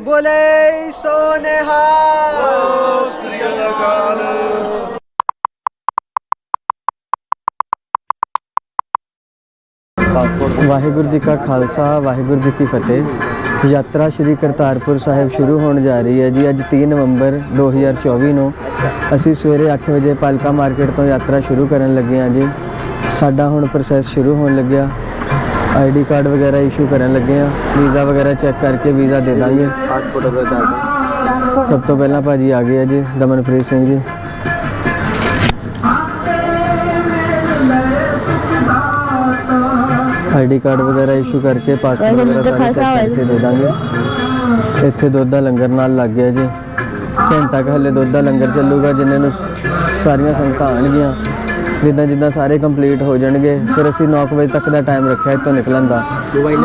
ਬੋਲੇ ਸੋਨੇਹਾ ਵਾਹਿਗੁਰੂ ਜੀ ਕਾ ਖਾਲਸਾ, ਵਾਹਿਗੁਰੂ ਜੀ ਕੀ ਫਤਿਹ। ਯਾਤਰਾ ਸ਼੍ਰੀ ਕਰਤਾਰਪੁਰ ਸਾਹਿਬ ਸ਼ੁਰੂ ਹੋਣ ਜਾ ਰਹੀ ਹੈ ਜੀ, ਅੱਜ 3 ਨਵੰਬਰ 2024 ਨੂੰ। ਅਸੀਂ ਸਵੇਰੇ 8 ਵਜੇ ਪਾਲਕਾ ਮਾਰਕੀਟ ਤੋਂ ਯਾਤਰਾ ਸ਼ੁਰੂ ਕਰਨ ਲੱਗੇ ਹਾਂ ਜੀ। ਸਾਡਾ ਹੁਣ ਪ੍ਰੋਸੈਸ ਸ਼ੁਰੂ ਹੋਣ ਲੱਗਿਆ। ਆਈਡੀ ਕਾਰਡ ਵਗੈਰਾ ਇਸ਼ੂ ਕਰਨ ਲੱਗੇ ਹਾਂ ਵੀਜ਼ਾ ਵਗੈਰਾ ਚੈੱਕ ਕਰਕੇ ਵੀਜ਼ਾ ਦੇ ਦਾਂਗੇ। ਸਭ ਤੋਂ ਪਹਿਲਾਂ ਭਾਜੀ ਆ ਗਏ ਆ ਜੀ ਦਮਨਪ੍ਰੀਤ ਸਿੰਘ ਜੀ। ਆਈਡੀ ਕਾਰਡ ਵਗੈਰਾ ਇਸ਼ੂ ਕਰਕੇ ਪਾਸਪੋਰਟ ਵਗੈਰਾ ਸਾਰੇ ਚੈੱਕ ਕਰਕੇ ਦੇ ਦਾਂਗੇ। ਇੱਥੇ ਦੁੱਧ ਦਾ ਲੰਗਰ ਨਾਲ ਲੱਗ ਗਿਆ ਜੀ। ਘੰਟਾ ਕੁ ਹਲੇ ਦੁੱਧ ਦਾ ਲੰਗਰ ਚੱਲੂਗਾ ਜਿੰਨੇ ਨੂੰ ਸਾਰੀਆਂ ਸੰਗਤਾਂ ਆਣਗੀਆਂ ਜਿੱਦਾਂ ਜਿੱਦਾਂ ਸਾਰੇ ਕੰਪਲੀਟ ਹੋ ਜਾਣਗੇ, ਫਿਰ ਅਸੀਂ 9 ਵਜੇ ਤੱਕ ਦਾ ਟਾਈਮ ਰੱਖਿਆ ਇੱਥੋਂ ਨਿਕਲਣ ਦਾ।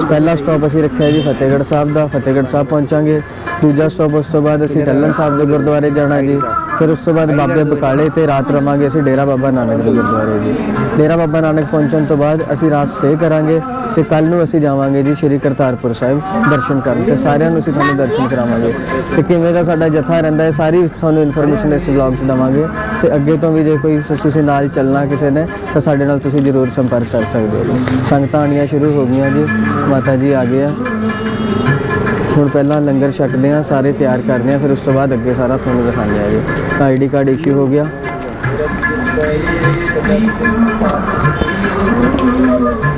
ਪਹਿਲਾ ਸਟਾਪ ਅਸੀਂ ਰੱਖਿਆ ਜੀ ਫਤਿਹਗੜ੍ਹ ਸਾਹਿਬ ਦਾ, ਫਤਿਹਗੜ੍ਹ ਸਾਹਿਬ ਪਹੁੰਚਾਂਗੇ। ਦੂਜਾ ਸਟਾਪ ਉਸ ਤੋਂ ਬਾਅਦ ਅਸੀਂ ਟੱਲਨ ਸਾਹਿਬ ਦੇ ਗੁਰਦੁਆਰੇ ਜਾਣਾ ਜੀ। ਫਿਰ ਉਸ ਤੋਂ ਬਾਅਦ ਬਾਬੇ ਬਕਾਲੇ ਤੇ ਰਾਤ ਰਵਾਂਗੇ ਅਸੀਂ ਡੇਰਾ ਬਾਬਾ ਨਾਨਕ ਦੇ ਗੁਰਦੁਆਰੇ ਜੀ। ਡੇਰਾ ਬਾਬਾ ਨਾਨਕ ਪਹੁੰਚਣ ਤੋਂ ਬਾਅਦ ਅਸੀਂ ਰਾਤ ਸਟੇ ਕਰਾਂਗੇ। ਤੇ ਕੱਲ ਨੂੰ ਅਸੀਂ ਜਾਵਾਂਗੇ ਜੀ ਸ਼੍ਰੀ ਕਰਤਾਰਪੁਰ ਸਾਹਿਬ ਦਰਸ਼ਨ ਕਰਨ ਤੇ ਸਾਰਿਆਂ ਨੂੰ ਅਸੀਂ ਤੁਹਾਨੂੰ ਦਰਸ਼ਨ ਕਰਾਵਾਂਗੇ। ਤੇ ਕਿਵੇਂ ਦਾ ਸਾਡਾ ਜਥਾ ਰਹਿੰਦਾ ਹੈ, ਸਾਰੀ ਤੁਹਾਨੂੰ ਇਨਫੋਰਮੇਸ਼ਨ ਇਸ ਵਲੌਗ 'ਚ ਦਵਾਂਗੇ। ਤੇ ਅੱਗੇ ਤੋਂ ਵੀ ਜੇ ਕੋਈ ਸ- ਤੁਸੀਂ ਨਾਲ ਚੱਲਣਾ ਕਿਸੇ ਨੇ, ਤਾਂ ਸਾਡੇ ਨਾਲ ਤੁਸੀਂ ਜ਼ਰੂਰ ਸੰਪਰਕ ਕਰ ਸਕਦੇ ਹੋ ਜੀ। ਸੰਗਤਾਂ ਆਉਣੀਆਂ ਸ਼ੁਰੂ ਹੋ ਗਈਆਂ ਜੀ, ਮਾਤਾ ਜੀ ਆ ਗਏ ਆ। ਹੁਣ ਪਹਿਲਾਂ ਲੰਗਰ ਛਕਦੇ ਆ, ਸਾਰੇ ਤਿਆਰ ਕਰਦੇ ਆ, ਫਿਰ ਉਸ ਤੋਂ ਬਾਅਦ ਅੱਗੇ ਸਾਰਾ ਤੁਹਾਨੂੰ ਦਿਖਾਉਂਦੇ ਆ ਜੀ। ਆਈਡੀ ਕਾਰਡ ਇਸ਼ੂ ਹੋ ਗਿਆ।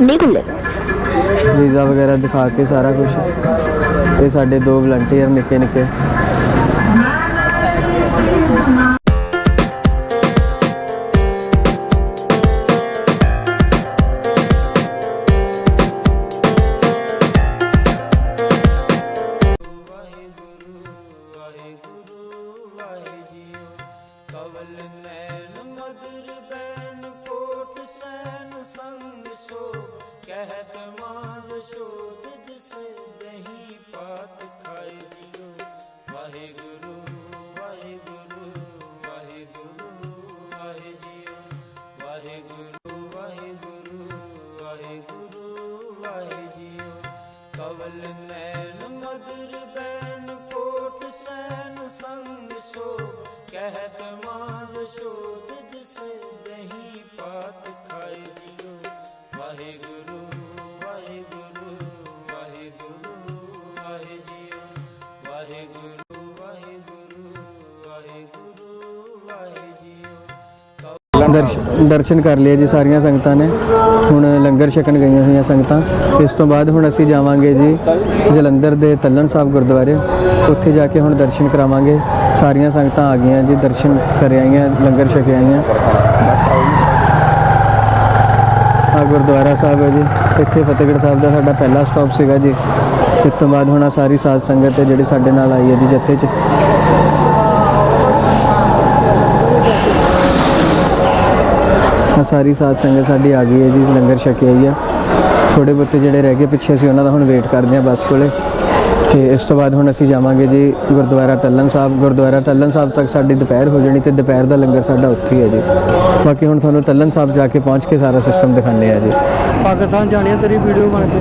ਨਹੀਂ ਵੀਜ਼ਾ ਵਗੈਰਾ ਦਿਖਾ ਕੇ ਸਾਰਾ ਕੁਝ ਇਹ ਸਾਡੇ ਦੋ ਵਲੰਟੀਅਰ ਨਿੱਕੇ ਨਿੱਕੇ ਸ਼ੋਧ ਜਿਸ ਦਹੀਂ ਪਾਤ ਖਾਏ ਜਿਉ ਵਾਹਿਗੁਰੂ ਵਾਹਿਗੁਰੂ ਵਾਹਿਗੁਰੂ, ਵਾਹਿ ਵਾਹਿਗੁਰੂ ਵਾਹਿਗੁਰੂ ਵਾਹਿਗੁਰੂ, ਵਾਹਿ ਜਿਉ ਕਵਲ ਨੈਣ ਮਦਰ ਬੈਨ ਕੋਟ ਸੈਨ ਸੰਗ ਸੋ। ਕਹਿਤ ਮਾਨ ਸ਼ੋਧ ਜਿਸ ਦਹੀਂ ਪਾਤ ਖਾਏ ਜਿਉ ਵਾਹਿਗੁਰੂ ਜਿਉ ਦਰਸ਼- ਦਰਸ਼ਨ ਕਰ ਲਿਆ ਜੀ ਸਾਰੀਆਂ ਸੰਗਤਾਂ ਨੇ। ਹੁਣ ਲੰਗਰ ਛਕਣ ਗਈਆਂ ਹੋਈਆਂ ਸੰਗਤਾਂ। ਇਸ ਤੋਂ ਬਾਅਦ ਹੁਣ ਅਸੀਂ ਜਾਵਾਂਗੇ ਜੀ ਜਲੰਧਰ ਦੇ ਤੱਲਣ ਸਾਹਿਬ ਗੁਰਦੁਆਰੇ। ਉੱਥੇ ਜਾ ਕੇ ਹੁਣ ਦਰਸ਼ਨ ਕਰਾਵਾਂਗੇ। ਸਾਰੀਆਂ ਸੰਗਤਾਂ ਆ ਗਈਆਂ ਜੀ, ਦਰਸ਼ਨ ਕਰ ਆਈਆਂ, ਲੰਗਰ ਛਕ ਆਈਆਂ। ਆ ਗੁਰਦੁਆਰਾ ਸਾਹਿਬ ਹੈ ਜੀ। ਇੱਥੇ ਫਤਿਹਗੜ੍ਹ ਸਾਹਿਬ ਦਾ ਸਾਡਾ ਪਹਿਲਾ ਸਟਾਪ ਸੀਗਾ ਜੀ। ਇਸ ਤੋਂ ਬਾਅਦ ਹੁਣ ਸਾਰੀ ਸਾਧ ਸੰਗਤ ਹੈ ਜਿਹੜੀ ਸਾਡੇ ਨਾਲ ਆਈ ਹੈ ਜੀ, ਜੱਥੇ 'ਚ। ਆਹ ਸਾਰੀ ਸਾਧ ਸੰਗਤ ਸਾਡੀ ਆ ਗਈ ਹੈ ਜੀ ਲੰਗਰ ਛਕੇ ਆਈ ਆ ਥੋੜੇ ਬਹੁਤੇ ਜਿਹੜੇ ਰਹਿ ਗਏ ਪਿੱਛੇ ਅਸੀਂ ਉਹਨਾਂ ਦਾ ਹੁਣ ਵੇਟ ਕਰਦੇ ਹਾਂ ਬੱਸ ਕੋਲੇ। ਤੇ ਇਸ ਤੋਂ ਬਾਅਦ ਹੁਣ ਅਸੀਂ ਜਾਵਾਂਗੇ ਜੀ ਗੁਰਦੁਆਰਾ ਤੱਲਨ ਸਾਹਿਬ। ਗੁਰਦੁਆਰਾ ਤੱਲਨ ਸਾਹਿਬ ਤੱਕ ਸਾਡੀ ਦੁਪਹਿਰ ਹੋ ਜਾਣੀ ਤੇ ਦੁਪਹਿਰ ਦਾ ਲੰਗਰ ਸਾਡਾ ਉੱਥੇ ਹੀ ਹੈ ਜੀ। ਬਾਕੀ ਹੁਣ ਤੁਹਾਨੂੰ ਤੱਲਨ ਸਾਹਿਬ ਜਾ ਕੇ ਪਹੁੰਚ ਕੇ ਸਾਰਾ ਸਿਸਟਮ ਦਿਖਾਉਂਦੇ ਆ ਜੀ। ਪਾਕਿਸਤਾਨ ਜਾਣੀ ਆ ਤੇਰੀ ਵੀਡੀਓ ਬਣ ਕੇ।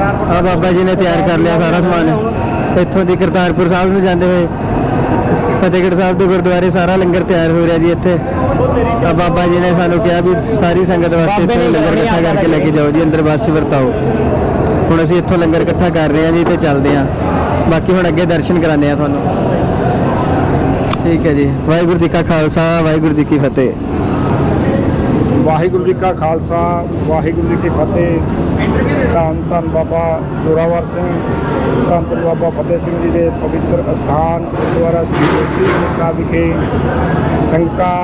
ਆ ਬਾਬਾ ਜੀ ਨੇ ਤਿਆਰ ਕਰ ਲਿਆ ਸਾਰਾ ਸਮਾਨ। ਇੱਥੋਂ ਦੀ ਕਰਤਾਰਪੁਰ ਸਾਹਿਬ ਨੂੰ ਜਾਂਦੇ ਹੋਏ ਫਤਿਹਗੜ੍ਹ ਸਾਹਿਬ ਦੇ ਗੁਰਦੁਆਰੇ ਸਾਰਾ ਲੰਗਰ ਤਿਆਰ ਹੋ ਰਿਹਾ ਜੀ ਇੱਥੇ। ਆ ਬਾਬਾ ਜੀ ਨੇ ਸਾਨੂੰ ਕਿਹਾ ਵੀ ਸਾਰੀ ਸੰਗਤ ਵਾਸਤੇ ਇੱਥੇ ਲੰਗਰ ਇਕੱਠਾ ਕਰਕੇ ਲੈ ਕੇ ਜਾਓ ਜੀ ਅੰਦਰ ਬੱਸ 'ਚ ਵਰਤਾਓ। ਹੁਣ ਅਸੀਂ ਇੱਥੋਂ ਲੰਗਰ ਇਕੱਠਾ ਕਰ ਰਹੇ ਹਾਂ ਜੀ ਤੇ ਚੱਲਦੇ ਹਾਂ। ਬਾਕੀ ਹੁਣ ਅੱਗੇ ਦਰਸ਼ਨ ਕਰਾਉਂਦੇ ਆ ਤੁਹਾਨੂੰ। ਠੀਕ ਹੈ ਜੀ ਵਾਹਿਗੁਰੂ ਜੀ ਕਾ ਖਾਲਸਾ ਵਾਹਿਗੁਰੂ ਜੀ ਕੀ ਫਤਿਹ। ਵਾਹਿਗੁਰੂ ਜੀ ਕਾ ਖਾਲਸਾ ਵਾਹਿਗੁਰੂ ਜੀ ਕੀ ਫਤਿਹ। ਧੰਨ ਧੰਨ ਬਾਬਾ ਜੋਰਾਵਰ ਸਿੰਘ, ਧੰਨ ਧੰਨ ਬਾਬਾ ਫਤਿਹ ਸਿੰਘ ਜੀ ਦੇ ਪਵਿੱਤਰ ਅਸਥਾਨ ਗੁਰਦੁਆਰਾ ਸ੍ਰੀ ਜੋਤੀ ਸਾਹਿਬ ਵਿਖੇ ਸੰਗਤਾਂ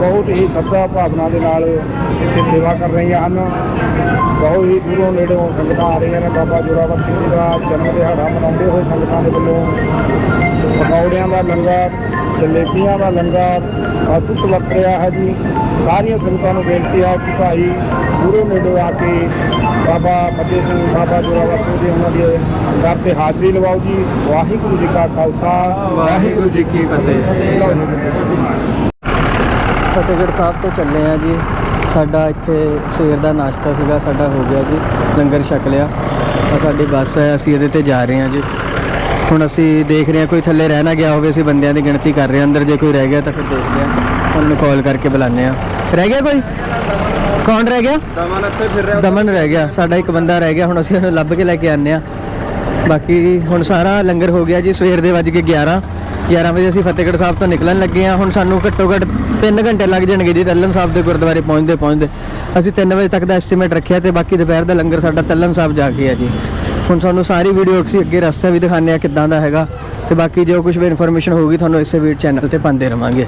ਬਹੁਤ ਹੀ ਸੱਦਾ ਭਾਵਨਾ ਦੇ ਨਾਲ ਇੱਥੇ ਸੇਵਾ ਕਰ ਰਹੀਆਂ ਹਨ। ਬਹੁਤ ਹੀ ਦੂਰੋਂ ਨੇੜੋਂ ਸੰਗਤਾਂ ਆ ਰਹੀਆਂ ਨੇ। ਬਾਬਾ ਜੋਰਾਵਰ ਸਿੰਘ ਜੀ ਦਾ ਜਨਮ ਦਿਹਾੜਾ ਮਨਾਉਂਦੇ ਹੋਏ ਸੰਗਤਾਂ ਦੇ ਵੱਲੋਂ ਪਕੌੜਿਆਂ ਦਾ ਲੰਗਰ ਜਲੇਬੀਆਂ ਦਾ ਲੰਗਰ ਅਦੁੱਤ ਵਰਤ ਰਿਹਾ ਹੈ ਜੀ। ਸਾਰੀਆਂ ਸੰਗਤਾਂ ਨੂੰ ਬੇਨਤੀ ਹੈ ਕਿ ਭਾਈ ਦੂਰੋਂ ਨੇੜੇ ਆ ਕੇ ਬਾਬਾ ਫਤਿਹ ਸਿੰਘ ਬਾਬਾ ਜੋਰਾਵਰ ਸਿੰਘ ਜੀ ਉਹਨਾਂ ਦੇ ਦਰ ਤੇ ਹਾਜ਼ਰੀ ਲਵਾਓ ਜੀ। ਵਾਹਿਗੁਰੂ ਜੀ ਕਾ ਖਾਲਸਾ। ਵਾਹਿਗੁਰੂ ਜੀ ਕੀ ਫਤਿਹ। ਫਤਿਹਗੜ੍ਹ ਸਾਹਿਬ ਤੋਂ ਚੱਲੇ ਆ ਜੀ। ਸਾਡਾ ਇੱਥੇ ਸਵੇਰ ਦਾ ਨਾਸ਼ਤਾ ਸੀਗਾ ਸਾਡਾ ਹੋ ਗਿਆ ਜੀ। ਲੰਗਰ ਛਕ ਲਿਆ। ਆ ਸਾਡੀ ਬੱਸ ਹੈ ਅਸੀਂ ਇਹਦੇ ਤੇ ਜਾ ਰਹੇ ਹਾਂ ਜੀ। ਹੁਣ ਅਸੀਂ ਦੇਖ ਰਹੇ ਹਾਂ ਕੋਈ ਥੱਲੇ ਰਹਿ ਨਾ ਗਿਆ ਹੋਵੇ ਅਸੀਂ ਬੰਦਿਆਂ ਦੀ ਗਿਣਤੀ ਕਰ ਰਹੇ ਹਾਂ। ਅੰਦਰ ਜੇ ਕੋਈ ਰਹਿ ਗਿਆ ਤਾਂ ਫਿਰ ਦੇਖਦੇ ਹਾਂ। ਉਹਨੂੰ ਕਾਲ ਕਰਕੇ ਬੁਲਾਉਂਦੇ ਹਾਂ। ਰਹਿ ਗਿਆ ਕੋਈ? ਕੌਣ ਰਹਿ ਗਿਆ? ਦਮਨ ਇੱਥੇ ਫਿਰ ਰਿਹਾ। ਦਮਨ ਰਹਿ ਗਿਆ। ਸਾਡਾ ਇੱਕ ਬੰਦਾ ਰਹਿ ਗਿਆ। ਹੁਣ ਅਸੀਂ ਉਹਨੂੰ ਲੱਭ ਕੇ ਲੈ ਕੇ ਆਨੇ ਆ ਬਾਕੀ ਹੁਣ ਸਾਰਾ ਲੰਗਰ ਹੋ ਗਿਆ ਜੀ। ਸਵੇਰ ਦੇ ਵੱਜ ਕੇ 11 11 ਵਜੇ ਅਸੀਂ ਫਤਿਹਗੜ੍ਹ ਸਾਹਿਬ ਤੋਂ ਨਿਕਲਣ ਲੱਗੇ ਆ ਹੁਣ ਸਾਨੂੰ ਘੱਟੋ ਘੱਟ 3 ਘੰਟੇ ਲੱਗ ਜਾਣਗੇ ਜੀ ਤੱਲਨ ਸਾਹਿਬ ਦੇ ਗੁਰਦੁਆਰੇ ਪਹੁੰਚਦੇ ਪਹੁੰਚਦੇ ਅਸੀਂ 3 ਵਜੇ ਤੱਕ ਦਾ ਐਸਟੀਮੇਟ ਰੱਖਿਆ ਤੇ ਬਾਕੀ ਦੁਪਹਿਰ ਦਾ ਲੰਗਰ ਸਾਡਾ ਤੱਲਨ ਸਾਹਿਬ ਜਾ ਕੇ ਆ ਜੀ। ਹੁਣ ਤੁਹਾਨੂੰ ਸਾਰੀ ਵੀਡੀਓ ਅਸੀਂ ਅੱਗੇ ਰਸਤਾ ਵੀ ਦਿਖਾਉਂਦੇ ਆ ਕਿੱਦਾਂ ਦਾ ਹੈਗਾ ਤੇ ਬਾਕੀ ਜੋ ਕੁਝ ਵੀ ਇਨਫੋਰਮੇਸ਼ਨ ਹੋਊਗੀ ਤੁਹਾਨੂੰ ਇਸੇ ਵੀਡੀਓ ਚੈਨਲ ਤੇ ਪਾਉਂਦੇ ਰਵਾਂਗੇ।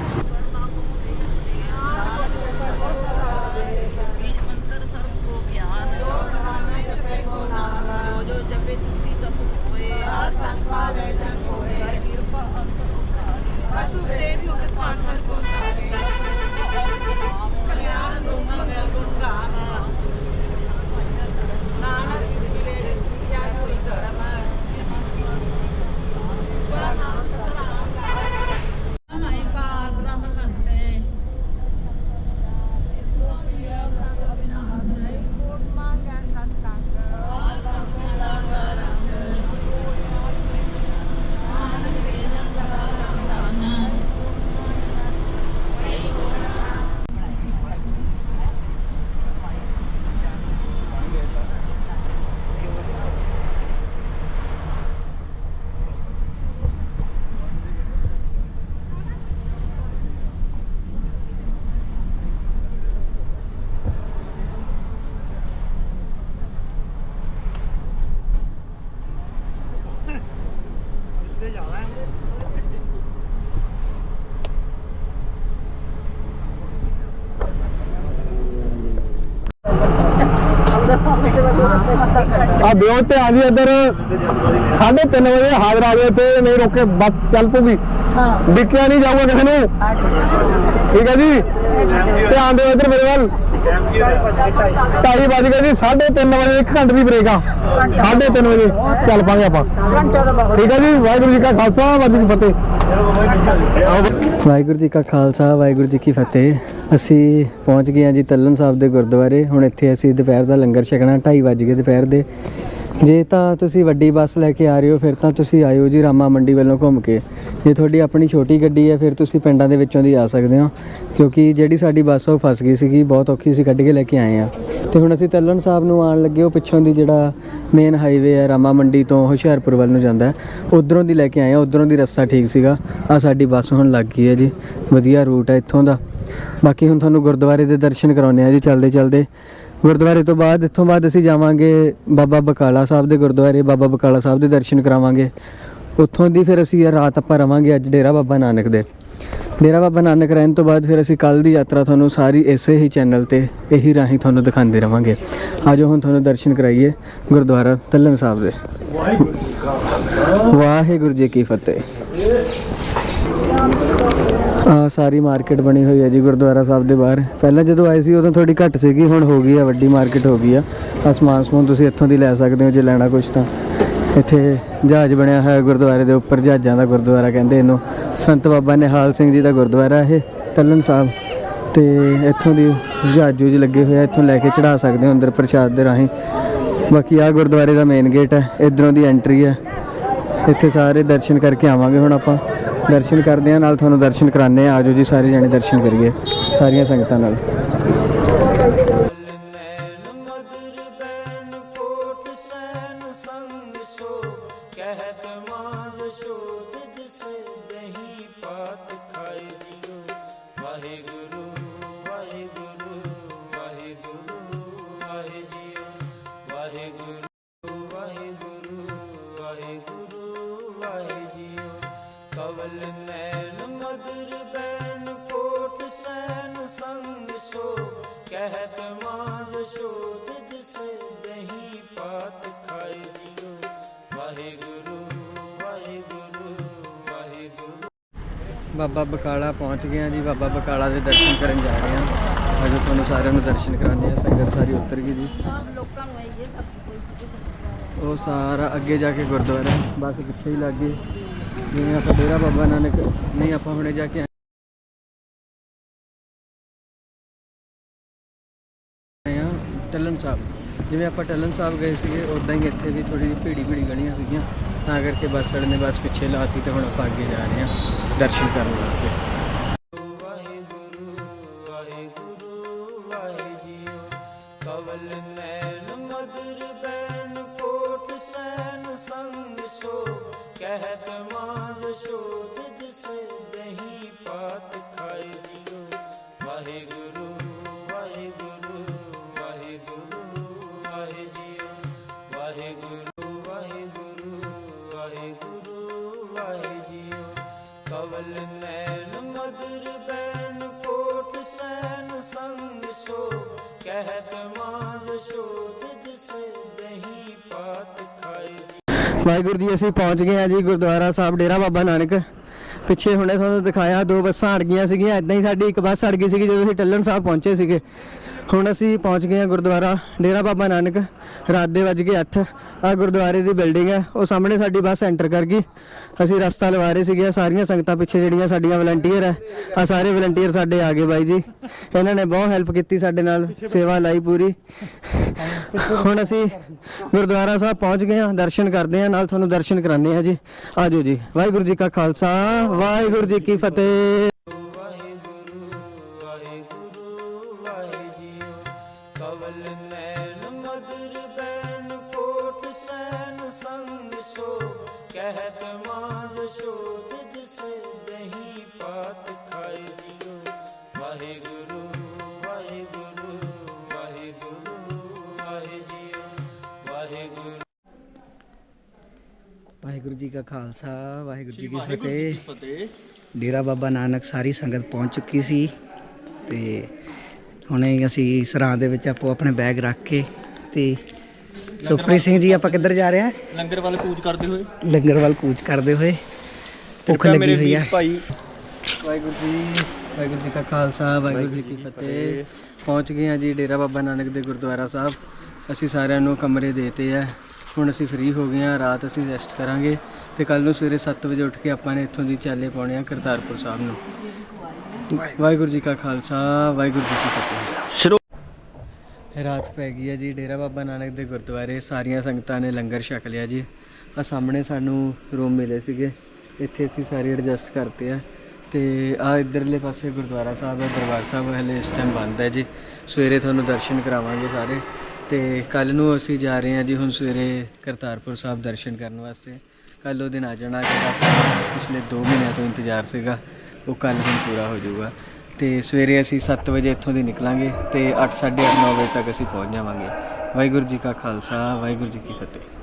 ਆ ਬਿਓ ਤੇ ਆ ਜੀ ਇੱਧਰ 3:30 ਵਜੇ ਹਾਜ਼ਰ ਆ ਗਏ ਤੇ ਨਹੀਂ ਰੋਕੇ ਬੱਸ ਚੱਲ ਪੂਗੀ। ਡਿੱਕਿਆ ਨਹੀਂ ਜਾਊਗਾ ਕਿਸੇ ਨੂੰ। ਠੀਕ ਹੈ ਜੀ? ਧਿਆਨ ਦਿਓ ਇੱਧਰ ਮੇਰੇ ਵੱਲ। ਢਾਈ ਵੱਜ ਗਏ ਜੀ 3:30 ਵਜੇ ਇੱਕ ਘੰਟੇ ਦੀ ਬ੍ਰੇਕ ਆ। 3:30 ਵਜੇ ਚੱਲ ਪਾਂਗੇ ਆਪਾਂ। ਠੀਕ ਹੈ ਜੀ ਵਾਹਿਗੁਰੂ ਜੀ ਕਾ ਖਾਲਸਾ ਵਾਹਿਗੁਰੂ ਜੀ ਕੀ ਫਤਿਹ। ਵਾਹਿਗੁਰੂ ਜੀ ਕਾ ਖਾਲਸਾ ਵਾਹਿਗੁਰੂ ਜੀ ਕੀ ਫਤਿਹ। ਅਸੀਂ ਪਹੁੰਚ ਗਏ ਹਾਂ ਜੀ ਤੱਲਨ ਸਾਹਿਬ ਦੇ ਗੁਰਦੁਆਰੇ। ਹੁਣ ਇੱਥੇ ਅਸੀਂ ਦੁਪਹਿਰ ਦਾ ਲੰਗਰ ਛਕਣਾ 2:30 ਵੱਜ ਗਏ ਦੁਪਹਿਰ ਦੇ। ਜੇ ਤਾਂ ਤੁਸੀਂ ਵੱਡੀ ਬੱਸ ਲੈ ਕੇ ਆ ਰਹੇ ਹੋ, ਫਿਰ ਤਾਂ ਤੁਸੀਂ ਆਇਓ ਜੀ ਰਾਮਾ ਮੰਡੀ ਵੱਲੋਂ ਘੁੰਮ ਕੇ। ਜੇ ਤੁਹਾਡੀ ਆਪਣੀ ਛੋਟੀ ਗੱਡੀ ਹੈ, ਫਿਰ ਤੁਸੀਂ ਪਿੰਡਾਂ ਦੇ ਵਿੱਚੋਂ ਦੀ ਆ ਸਕਦੇ ਹੋ, ਕਿਉਂਕਿ ਜਿਹੜੀ ਸਾਡੀ ਬੱਸ ਉਹ ਫਸ ਗਈ ਸੀਗੀ, ਬਹੁਤ ਔਖੀ ਸੀ ਕੱਢ ਕੇ ਲੈ ਕੇ ਆਏ ਆ। ਤੇ ਹੁਣ ਅਸੀਂ ਤੱਲਨ ਸਾਹਿਬ ਨੂੰ ਆਉਣ ਲੱਗੇ, ਉਹ ਪਿੱਛੋਂ ਦੀ ਜਿਹੜਾ ਮੇਨ ਹਾਈਵੇ ਹੈ ਰਾਮਾ ਮੰਡੀ ਤੋਂ ਹੁਸ਼ਿਆਰਪੁਰ ਵੱਲ ਨੂੰ ਜਾਂਦਾ ਹੈ। ਉਧਰੋਂ ਦੀ ਲੈ ਕੇ ਆਏ ਆ, ਉਧਰੋਂ ਦੀ ਰਸਤਾ ਠੀਕ ਸੀਗਾ। ਆ ਸਾਡੀ ਬੱਸ ਹੁਣ ਲੱਗ ਗਈ ਹੈ ਜੀ, ਵਧੀਆ ਰੂਟ ਹੈ ਇੱਥੋਂ ਦਾ। ਬਾਕੀ ਹੁਣ ਤੁਹਾਨੂੰ ਗੁਰਦੁਆਰੇ ਦੇ ਦਰਸ਼ਨ ਕਰਾਉਣੇ ਆ ਜੀ ਚਲਦੇ ਚਲਦੇ ਗੁਰਦੁਆਰੇ ਤੋਂ ਬਾਅਦ ਇੱਥੋਂ ਬਾਅਦ ਅਸੀਂ ਜਾਵਾਂਗੇ ਬਾਬਾ ਬਕਾਲਾ ਸਾਹਿਬ ਦੇ ਗੁਰਦੁਆਰੇ ਬਾਬਾ ਬਕਾਲਾ ਸਾਹਿਬ ਦੇ ਦਰਸ਼ਨ ਕਰਾਵਾਂਗੇ। ਉੱਥੋਂ ਦੀ ਫਿਰ ਅਸੀਂ ਰਾਤ ਆਪਾਂ ਰਵਾਂਗੇ ਅੱਜ ਡੇਰਾ ਬਾਬਾ ਨਾਨਕ ਦੇ। ਡੇਰਾ ਬਾਬਾ ਨਾਨਕ ਰਹਿਣ ਤੋਂ ਬਾਅਦ ਫਿਰ ਅਸੀਂ ਕੱਲ ਦੀ ਯਾਤਰਾ ਤੁਹਾਨੂੰ ਸਾਰੀ ਇਸੇ ਹੀ ਚੈਨਲ ਤੇ ਇਹੀ ਰਾਹੀਂ ਤੁਹਾਨੂੰ ਦਿਖਾਉਂਦੇ ਰਵਾਂਗੇ। ਆਜੋ ਹੁਣ ਤੁਹਾਨੂੰ ਦਰਸ਼ਨ ਕਰਾਈਏ ਗੁਰਦੁਆਰਾ ਤੱਲਣ ਸਾਹਿਬ ਦੇ। ਵਾਹਿਗੁਰੂ ਜੀ ਕੀ ਫਤਿਹ। ਆ ਸਾਰੀ ਮਾਰਕੀਟ ਬਣੀ ਹੋਈ ਹੈ ਜੀ ਗੁਰਦੁਆਰਾ ਸਾਹਿਬ ਦੇ ਬਾਹਰ। ਪਹਿਲਾਂ ਜਦੋਂ ਆਏ ਸੀ, ਉਦੋਂ ਥੋੜੀ ਘੱਟ ਸੀਗੀ, ਹੁਣ ਹੋ ਗਈ ਆ ਵੱਡੀ ਮਾਰਕੀਟ ਹੋ ਗਈ ਆ। ਆਹ ਸਮਾਨ ਸਮੂਨ ਤੁਸੀਂ ਇੱਥੋਂ ਦੀ ਲੈ ਸਕਦੇ ਹੋ ਜੇ ਲੈਣਾ ਕੁਝ ਤਾਂ। ਇੱਥੇ ਜਹਾਜ਼ ਬਣਿਆ ਹੋਇਆ ਗੁਰਦੁਆਰੇ ਦੇ ਉੱਪਰ, ਜਹਾਜ਼ਾਂ ਦਾ ਗੁਰਦੁਆਰਾ ਕਹਿੰਦੇ ਇਹਨੂੰ। ਸੰਤ ਬਾਬਾ ਨਿਹਾਲ ਸਿੰਘ ਜੀ ਦਾ ਗੁਰਦੁਆਰਾ ਇਹ ਤੱਲਣ ਸਾਹਿਬ। ਤੇ ਇੱਥੋਂ ਦੀ ਜਹਾਜ਼ੂ ਜੂਜ ਲੱਗੇ ਹੋਏ ਆ, ਇੱਥੋਂ ਲੈ ਕੇ ਚੜਾ ਸਕਦੇ ਹੋ ਅੰਦਰ ਪ੍ਰਸ਼ਾਦ ਦੇ ਰਾਹੀਂ। ਬਾਕੀ ਆ ਗੁਰਦੁਆਰੇ ਦਾ ਮੇਨ ਗੇਟ ਹੈ, ਇਧਰੋਂ ਦੀ ਐਂਟਰੀ ਹੈ। ਇੱਥੇ ਸਾਰੇ ਦਰਸ਼ਨ ਕਰਕੇ ਆਵਾਂਗੇ ਹੁਣ ਆਪਾਂ। ਦਰਸ਼ਨ ਕਰਦੇ ਆ ਨਾਲ ਤੁਹਾਨੂੰ ਦਰਸ਼ਨ ਕਰਾਣੇ ਆ ਆਜੋ ਜੀ, ਸਾਰੇ ਜਣੇ ਦਰਸ਼ਨ ਕਰੀਏ, ਸਾਰੀਆਂ ਸੰਗਤਾਂ ਨਾਲ। ਨੈਣ ਮਾਨ ਸ਼ੋਧ ਜਿਸੇ ਦਹੀਂ ਪਾਤ ਖਾਏ ਜਿਉ ਵਾਹਿਗੁਰੂ ਵਾਹਿਗੁਰੂ ਵਾਹਿਗੁਰੂ। ਬਾਬਾ ਬਕਾਲਾ ਪਹੁੰਚ ਗਏ ਆ ਜੀ। ਬਾਬਾ ਬਕਾਲਾ ਦੇ ਦਰਸ਼ਨ ਕਰਨ ਜਾ ਰਹੇ ਆ ਆਜੋ ਤੁਹਾਨੂੰ ਸਾਰਿਆਂ ਨੂੰ ਦਰਸ਼ਨ ਕਰਾਉਂਦੇ ਆ ਸੰਗਤ ਸਾਰੀ ਉਤਰ ਗਈ ਜੀ। ਉਹ ਸਾਰਾ ਅੱਗੇ ਜਾ ਕੇ ਗੁਰਦੁਆਰਾ ਹੈ, ਬਸ ਪਿੱਛੇ ਹੀ ਲੱਗ ਗਏ ਜਿਵੇਂ ਆਪਾਂ ਡੇਰਾ ਬਾਬਾ ਨਾਨਕ ਨਹੀਂ ਆਪਾਂ ਹੁਣੇ ਜਾ ਕੇ ਆ ਟੱਲਨ ਸਾਹਿਬ। ਜਿਵੇਂ ਆਪਾਂ ਟੱਲਨ ਸਾਹਿਬ ਗਏ ਸੀਗੇ ਉਦਾਂ ਹੀ ਇੱਥੇ ਵੀ ਥੋੜੀ ਜਿਹੀ ਭੀੜੀ ਭੀੜੀ ਗਲੀਆਂ ਸੀਗੀਆਂ। ਤਾਂ ਕਰਕੇ ਬੱਸ ਵਾਲੇ ਨੇ ਬੱਸ ਪਿੱਛੇ ਲਾਤੀ ਤੇ ਹੁਣ ਆਪਾਂ ਅੱਗੇ ਜਾ ਰਹੇ ਹਾਂ ਦਰਸ਼ਨ ਕਰਨ ਵਾਸਤੇ। ਕਵਲ ਨੈਣ ਮਦਰ ਬੈਨ ਕੋਟ ਸੈਨ ਸੰਗ ਸੋ। ਕਹਿਤ ਮਾਂ ਸ਼ੋਧ ਜਿਸ ਦਹੀਂ ਪਾਤ ਖਾਏ ਵਾਹਿਗੁਰੂ ਜੀ, ਅਸੀਂ ਪਹੁੰਚ ਗਏ ਹਾਂ ਜੀ ਗੁਰਦੁਆਰਾ ਸਾਹਿਬ ਡੇਰਾ ਬਾਬਾ ਨਾਨਕ। ਪਿੱਛੇ ਹੁਣੇ ਤੁਹਾਨੂੰ ਦਿਖਾਇਆ, ਦੋ ਬੱਸਾਂ ਅੜ ਗਈਆਂ ਸੀਗੀਆਂ ਇਦਾਂ ਹੀ ਸਾਡੀ ਇੱਕ ਬੱਸ ਅੜ ਗਈ ਸੀਗੀ ਜਦੋਂ ਅਸੀਂ ਟੱਲਣ ਸਾਹਿਬ ਪਹੁੰਚੇ ਸੀਗੇ। ਹੁਣ ਅਸੀਂ ਪਹੁੰਚ ਗਏ ਹਾਂ ਗੁਰਦੁਆਰਾ ਡੇਰਾ ਬਾਬਾ ਨਾਨਕ। ਰਾਤ ਦੇ ਵੱਜ ਗਏ 8 ਆ ਗੁਰਦੁਆਰੇ ਦੀ ਬਿਲਡਿੰਗ ਹੈ। ਉਹ ਸਾਹਮਣੇ ਸਾਡੀ ਬੱਸ ਐਂਟਰ ਕਰ ਗਈ। ਅਸੀਂ ਰਸਤਾ ਲਵਾ ਰਹੇ ਸੀਗੇ। ਸਾਰੀਆਂ ਸੰਗਤਾਂ ਪਿੱਛੇ ਜਿਹੜੀਆਂ ਸਾਡੀਆਂ ਵਲੰਟੀਅਰ ਹੈ ਆ ਸਾਰੇ ਵਲੰਟੀਅਰ ਸਾਡੇ ਆ ਗਏ ਬਾਈ ਜੀ। ਇਹਨਾਂ ਨੇ ਬਹੁਤ ਹੈਲਪ ਕੀਤੀ ਸਾਡੇ ਨਾਲ। ਸੇਵਾ ਲਾਈ ਪੂਰੀ। ਹੁਣ ਅਸੀਂ ਗੁਰਦੁਆਰਾ ਸਾਹਿਬ ਪਹੁੰਚ ਗਏ ਹਾਂ। ਦਰਸ਼ਨ ਕਰਦੇ ਹਾਂ। ਨਾਲ ਤੁਹਾਨੂੰ ਦਰਸ਼ਨ ਕਰਾਉਂਦੇ ਹਾਂ ਜੀ। ਆਜੋ ਜੀ। ਵਾਹਿਗੁਰੂ ਜੀ ਕਾ ਖਾਲਸਾ। ਵਾਹਿਗੁਰੂ ਜੀ ਕੀ ਫਤਿਹ। ਵਾਹਿਗੁਰੂ ਜੀ ਕਾ ਖਾਲਸਾ ਵਾਹਿਗੁਰੂ ਜੀ ਕੀ ਫਤਿਹ। ਡੇਰਾ ਬਾਬਾ ਨਾਨਕ ਸਾਰੀ ਸੰਗਤ ਪਹੁੰਚ ਚੁੱਕੀ ਸੀ ਤੇ ਹੁਣੇ ਅਸੀਂ ਸਰਾਂ ਦੇ ਵਿੱਚ ਆਪੋ ਆਪਣੇ ਬੈਗ ਰੱਖ ਕੇ ਤੇ ਸੁਖਪ੍ਰੀਤ ਸਿੰਘ ਜੀ ਆਪਾਂ ਕਿੱਧਰ ਜਾ ਰਹੇ ਹਾਂ? ਲੰਗਰ ਵੱਲ ਕੂਚ ਕਰਦੇ ਹੋਏ। ਲੰਗਰ ਵੱਲ ਕੂਚ ਕਰਦੇ ਹੋਏ। ਭੁੱਖ ਲੱਗੀ ਹੋਈ ਆ। ਭਾਈ। ਵਾਹਿਗੁਰੂ ਜੀ ਵਾਹਿਗੁਰੂ ਜੀ ਕਾ ਖਾਲਸਾ ਵਾਹਿਗੁਰੂ ਜੀ ਕੀ ਫਤਿਹ। ਪਹੁੰਚ ਗਏ ਹਾਂ ਜੀ ਡੇਰਾ ਬਾਬਾ ਨਾਨਕ ਦੇ ਗੁਰਦੁਆਰਾ ਸਾਹਿਬ। ਅਸੀਂ ਸਾਰਿਆਂ ਨੂੰ ਕਮਰੇ ਦੇਤੇ ਆ। ਹੁਣ ਅਸੀਂ ਫ੍ਰੀ ਹੋ ਗਏ ਹਾਂ ਰਾਤ ਅਸੀਂ ਰੈਸਟ ਕਰਾਂਗੇ ਤੇ ਕੱਲ ਨੂੰ ਸਵੇਰੇ 7 ਵਜੇ ਉੱਠ ਕੇ ਆਪਾਂ ਨੇ ਇੱਥੋਂ ਦੀ ਚਾਲੇ ਪਾਉਣੇ ਆ ਕਰਤਾਰਪੁਰ ਸਾਹਿਬ ਨੂੰ। ਵਾਹਿਗੁਰੂ ਜੀ ਕਾ ਖਾਲਸਾ ਵਾਹਿਗੁਰੂ ਜੀ ਕੀ ਫਤਿਹ। ਸ਼ੁਰੂ ਰਾਤ ਪੈ ਗਈ ਹੈ ਜੀ ਡੇਰਾ ਬਾਬਾ ਨਾਨਕ ਦੇ ਗੁਰਦੁਆਰੇ ਸਾਰੀਆਂ ਸੰਗਤਾਂ ਨੇ ਲੰਗਰ ਛਕ ਲਿਆ ਜੀ। ਆ ਸਾਹਮਣੇ ਸਾਨੂੰ ਰੂਮ ਮਿਲੇ ਸੀਗੇ ਇੱਥੇ ਅਸੀਂ ਸਾਰੇ ਐਡਜਸਟ ਕਰਤੇ ਆ। ਤੇ ਆ ਇਧਰਲੇ ਪਾਸੇ ਗੁਰਦੁਆਰਾ ਸਾਹਿਬ ਹੈ ਦਰਬਾਰ ਸਾਹਿਬ ਹਲੇ ਇਸ ਟਾਈਮ ਬੰਦ ਹੈ ਜੀ। ਸਵੇਰੇ ਤੁਹਾਨੂੰ ਦਰਸ਼ਨ ਕਰਾਵਾਂਗੇ ਸਾਰੇ। ਤੇ ਕੱਲ ਨੂੰ ਅਸੀਂ ਜਾ ਰਹੇ ਹਾਂ ਜੀ ਹੁਣ ਸਵੇਰੇ ਕਰਤਾਰਪੁਰ ਸਾਹਿਬ ਦਰਸ਼ਨ ਕਰਨ ਵਾਸਤੇ। ਕੱਲ ਉਹ ਦਿਨ ਆ ਜਾਣਾ ਜਿਹੜਾ ਪਿਛਲੇ 2 ਮਹੀਨਿਆਂ ਤੋਂ ਇੰਤਜ਼ਾਰ ਸੀਗਾ, ਉਹ ਕੱਲ ਹੁਣ ਪੂਰਾ ਹੋ ਜਾਊਗਾ। ਤੇ ਸਵੇਰੇ ਅਸੀਂ 7 ਵਜੇ ਇੱਥੋਂ ਦੀ ਨਿਕਲਾਂਗੇ ਤੇ 8 8:30 9 ਵਜੇ ਤੱਕ ਅਸੀਂ ਪਹੁੰਚ ਜਾਵਾਂਗੇ। ਵਾਹਿਗੁਰੂ ਜੀ ਕਾ ਖਾਲਸਾ, ਵਾਹਿਗੁਰੂ ਜੀ ਕੀ ਫਤਿਹ।